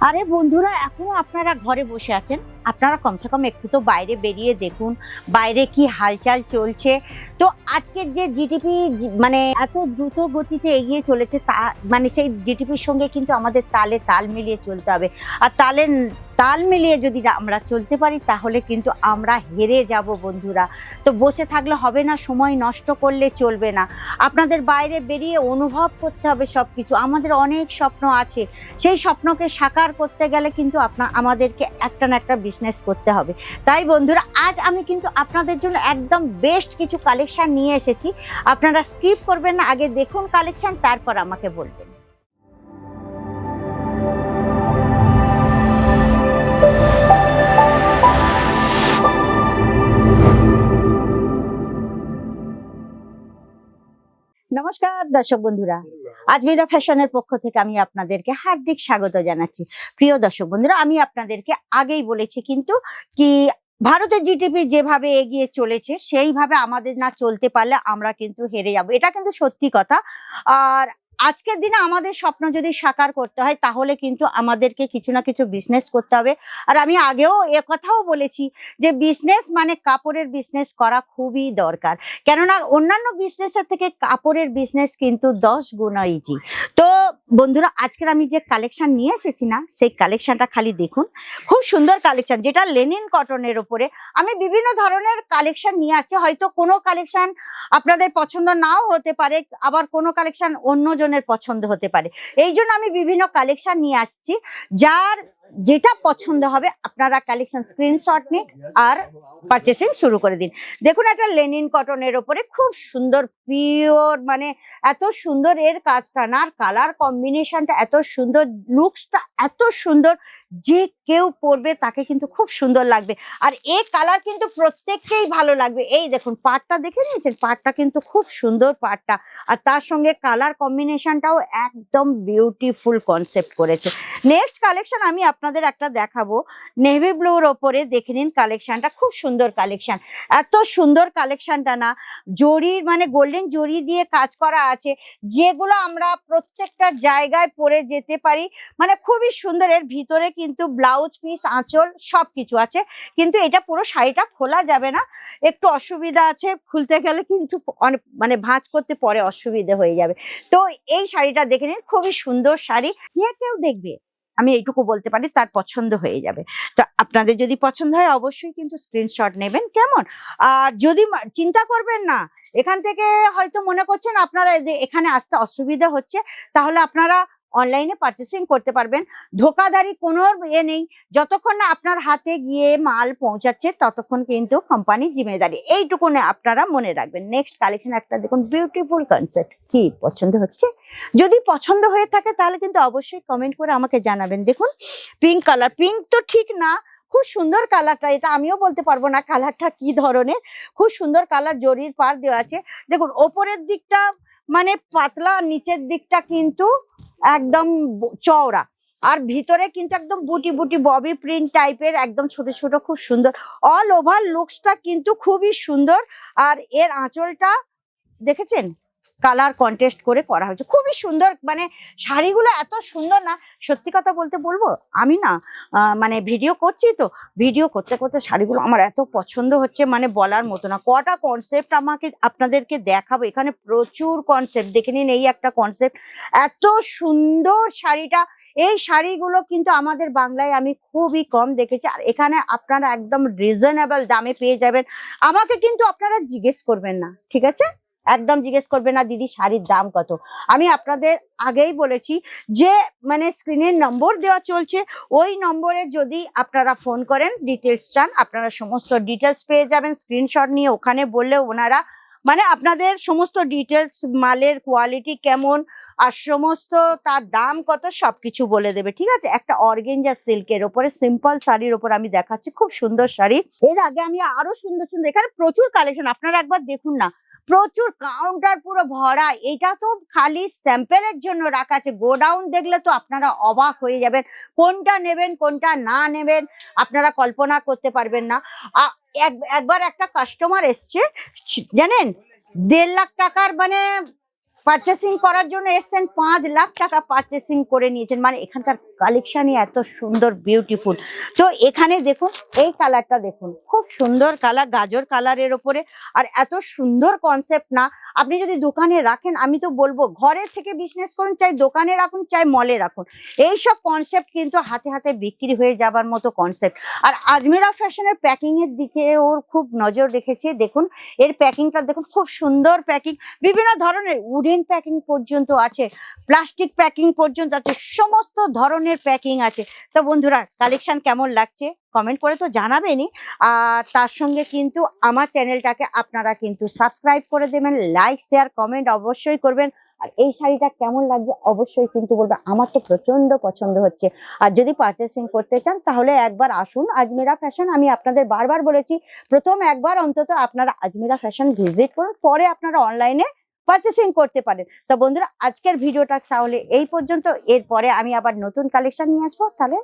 আরে বন্ধুরা, এখনও আপনারা ঘরে বসে আছেন? আপনারা কমসে কম একটু তো বাইরে বেরিয়ে দেখুন, বাইরে কি হালচাল চলছে। তো আজকের যে জিডিপি মানে এত দ্রুত গতিতে এগিয়ে চলেছে তা মানে সেই জিডিপির সঙ্গে কিন্তু আমাদের তালে তাল মিলিয়ে চলতে হবে। আর তালে তাল মিলিয়ে যদি আমরা চলতে পারি, তাহলে কিন্তু আমরা হেরে যাব বন্ধুরা। তো বসে থাকলে হবে না, সময় নষ্ট করলে চলবে না। আপনাদের বাইরে বেরিয়ে অনুভব করতে হবে সব কিছু আমাদের অনেক স্বপ্ন আছে। সেই স্বপ্নকে সাকার করতে গেলে কিন্তু আপনা আমাদেরকে একটা না একটা বিজনেস করতে হবে। তাই বন্ধুরা, আজ আমি কিন্তু আপনাদের জন্য একদম বেস্ট কিছু কালেকশান নিয়ে এসেছি। আপনারা স্কিপ করবেন না, আগে দেখুন কালেকশান তারপর আমাকে বলবেন। নমস্কার, দর্শক বন্ধুরা। আজমিরা ফ্যাশনের পক্ষ থেকে আমি আপনাদেরকে হার্দিক স্বাগত জানাচ্ছি। প্রিয় দর্শক বন্ধুরা, আমি আপনাদেরকে আগেই বলেছি কিন্তু কি ভারতের জিডিপি যেভাবে এগিয়ে চলেছে, সেইভাবে আমাদের না চলতে পারলে আমরা কিন্তু হেরে যাব। এটা কিন্তু সত্যি কথা। আর আজকের দিনে আমাদের স্বপ্ন যদি সাকার করতে হয়, তাহলে কিন্তু আমাদেরকে কিছু না কিছু বিজনেস করতে হবে। আর আমি আগেও এ কথাও বলেছি যে বিজনেস মানে কাপড়ের বিজনেস করা খুবই দরকার। কেননা অন্যান্য বিজনেসের থেকে কাপড়ের বিজনেস কিন্তু দশ গুণ ইজি তো বন্ধুরা, আজকের আমি যে কালেকশন নিয়ে এসেছি না, সেই কালেকশনটা খালি দেখুন। খুব সুন্দর কালেকশন যেটা লেনিন কটনের ওপরে। আমি বিভিন্ন ধরনের কালেকশন নিয়ে আসছি, হয়তো কোনো কালেকশন আপনাদের পছন্দ নাও হতে পারে, আবার কোনো কালেকশন অন্যজনের পছন্দ হতে পারে। এই জন্য আমি বিভিন্ন কালেকশন নিয়ে আসছি, যার যেটা পছন্দ হবে, আপনারা কালেকশন স্ক্রিনশট নিন আর পারচেসিং শুরু করে দিন। দেখুন একটা লেনিন কটনের ওপরে খুব সুন্দর পিওর মানে এত সুন্দর এর কাজটা না, আর কালার কম্বিনেশনটা এত সুন্দর লুকসটা এত সুন্দর, যে কেউ পরবে তাকে কিন্তু খুব সুন্দর লাগবে। আর এই কালার কিন্তু প্রত্যেককেই ভালো লাগবে। এই দেখুন পাটটা দেখে নিয়েছেন? পাটটা কিন্তু খুব সুন্দর পাটটা আর তার সঙ্গে কালার কম্বিনেশনটাও একদম বিউটিফুল কনসেপ্ট করেছে। নেক্সট কালেকশন আমি আপনাদের একটা দেখাবো। নেভি ব্লুর ওপরে দেখে নিন কালেকশনটা খুব সুন্দর কালেকশন এত সুন্দর কালেকশনটা না জরির মানে গোল্ডেন জরি দিয়ে কাজ করা আছে। যেগুলো আমরা প্রত্যেকটা জায়গায় পরে যেতে পারি। মানে খুবই সুন্দর, এর ভিতরে কিন্তু ব্লাউজ পিস আঁচল সব কিছু আছে। কিন্তু এটা পুরো শাড়িটা খোলা যাবে না। একটু অসুবিধা আছে, খুলতে গেলে কিন্তু মানে ভাঁজ করতে পরে অসুবিধে হয়ে যাবে। তো এই শাড়িটা দেখে নিন, খুবই সুন্দর শাড়ি। যে কেউ দেখবে? আমি এইটুকু বলতে পারি, তার পছন্দ হয়ে যাবে। তো আপনাদের যদি পছন্দ হয়, অবশ্যই কিন্তু স্ক্রিনশট নেবেন, কেমন? আর যদি চিন্তা করবেন না, এখান থেকে হয়তো মনে করছেন আপনারা এখানে আসতে অসুবিধা হচ্ছে, তাহলে আপনারা অনলাইনে পারচেসিং করতে পারবেন। ধোকাধারি কোনো এ নেই। যতক্ষণ না আপনার হাতে গিয়ে মাল পৌঁছাচ্ছে, ততক্ষণ কিন্তু কোম্পানির জিম্মেদারি। এইটুকুনে আপনারা মনে রাখবেন। নেক্সট কালেকশন একটা দেখুন বিউটিফুল কনসেপ্ট কি পছন্দ হচ্ছে? যদি পছন্দ হয়ে থাকে, তাহলে কিন্তু অবশ্যই কমেন্ট করে আমাকে জানাবেন। দেখুন পিঙ্ক কালার পিঙ্ক তো ঠিক না। খুব সুন্দর কালারটা এটা। আমিও বলতে পারব না কালারটা কি ধরনের। খুব সুন্দর কালার জরির পার দেওয়া আছে। দেখুন, ওপরের দিকটা মানে পাতলা, নিচের দিকটা কিন্তু একদম চওড়া। আর ভিতরে কিন্তু একদম বুটি বুটি ববি প্রিন্ট টাইপের একদম ছোট ছোট খুব সুন্দর। অল ওভার লুকসটা কিন্তু খুবই সুন্দর। আর এর আঁচলটা দেখেছেন? কালার কন্টেস্ট করে করা হয়েছে। খুবই সুন্দর মানে শাড়িগুলো এত সুন্দর না, সত্যি কথা বলতে বলব, আমি না মানে ভিডিও করছি তো ভিডিও করতে করতে শাড়িগুলো আমার এত পছন্দ হচ্ছে মানে বলার মতো না। কটা কনসেপ্ট আমাকে, আপনাদেরকে দেখাবো। এখানে প্রচুর কনসেপ্ট দেখে নিন এই একটা কনসেপ্ট এত সুন্দর শাড়িটা, এই শাড়িগুলো কিন্তু আমাদের বাংলায় আমি খুবই কম দেখেছি। আর এখানে আপনারা একদম রিজনেবল দামে পেয়ে যাবেন। আমাকে কিন্তু আপনারা জিজ্ঞেস করবেন না, ঠিক আছে? একদম জিজ্ঞেস করবে না, দিদি, শাড়ির দাম কত? আমি আপনাদের আগেই বলেছি যে মানে স্ক্রিনের নম্বর দেওয়া চলছে, ওই নম্বরে যদি আপনারা ফোন করেন ডিটেলস চান, আপনারা সমস্ত ডিটেলস পেয়ে যাবেন স্ক্রিনশট নিয়ে ওখানে বললে ওনারা মানে আপনাদের সমস্ত ডিটেলস মালের কোয়ালিটি কেমন, আর সমস্ত তার দাম কত সব কিছু বলে দেবে, ঠিক আছে? একটা অর্গেঞ্জা সিল্কের ওপরে সিম্পল শাড়ির ওপর আমি দেখাচ্ছি, খুব সুন্দর শাড়ি। এর আগে আমি আরও সুন্দর সুন্দর, এখানে প্রচুর কালেকশন আপনারা একবার দেখুন না। প্রচুর কাউন্টার পুরো ভরা। এটা তো খালি স্যাম্পেলের জন্য রাখা আছে। গোডাউন দেখলে তো আপনারা অবাক হয়ে যাবেন, কোনটা নেবেন, কোনটা না নেবেন। আপনারা কল্পনা করতে পারবেন না। এক- একবার একটা কাস্টমার এসছে জানেন? দেড় লাখ টাকার মানে পারচেসিং করার জন্য এসছেন, পাঁচ লাখ টাকা পারচেসিং করে নিয়েছেন। মানে এখানকার কালেকশনই এত সুন্দর বিউটিফুল তো এখানে দেখুন, এই কালারটা দেখুন, খুব সুন্দর কালার গাজর কালারের ওপরে। আর এত সুন্দর কনসেপ্ট না, আপনি যদি দোকানে রাখেন, আমি তো বলব, ঘরে থেকে বিজনেস করুন, চাই দোকানে রাখুন, চাই মলে রাখুন। এই সব কনসেপ্ট কিন্তু হাতে হাতে বিক্রি হয়ে যাবার মতো কনসেপ্ট আর আজমেরা ফ্যাশনের প্যাকিং এর দিকে ওর খুব নজর রেখেছে, দেখুন, এর প্যাকিংটা দেখুন, খুব সুন্দর প্যাকিং। বিভিন্ন ধরনের উডেন প্যাকিং পর্যন্ত আছে, প্লাস্টিক প্যাকিং পর্যন্ত আছে, সমস্ত ধরনের প্যাকিং আছে। তো বন্ধুরা কালেকশন কেমন লাগছে? কমেন্ট করে তো জানাবেনই। আর তার সঙ্গে কিন্তু আমার চ্যানেলটাকে আপনারা কিন্তু সাবস্ক্রাইব করে দেবেন লাইক শেয়ার কমেন্ট অবশ্যই করবেন। আর এই শাড়িটা কেমন লাগছে অবশ্যই কিন্তু বলবে। আমার তো প্রচণ্ড পছন্দ হচ্ছে। আর যদি পারচেসিং করতে চান, তাহলে একবার আসুন আজমিরা ফ্যাশন আমি আপনাদের বারবার বলেছি, প্রথম একবার অন্তত আপনারা আজমিরা ফ্যাশন ভিজিট করুন। পরে আপনারা অনলাইনে পারচেসিং করতে পারেন। তো বন্ধুরা, আজকের ভিডিওটা তাহলে এই পর্যন্ত। এরপরে আমি আবার নতুন কালেকশন নিয়ে আসব। তাহলে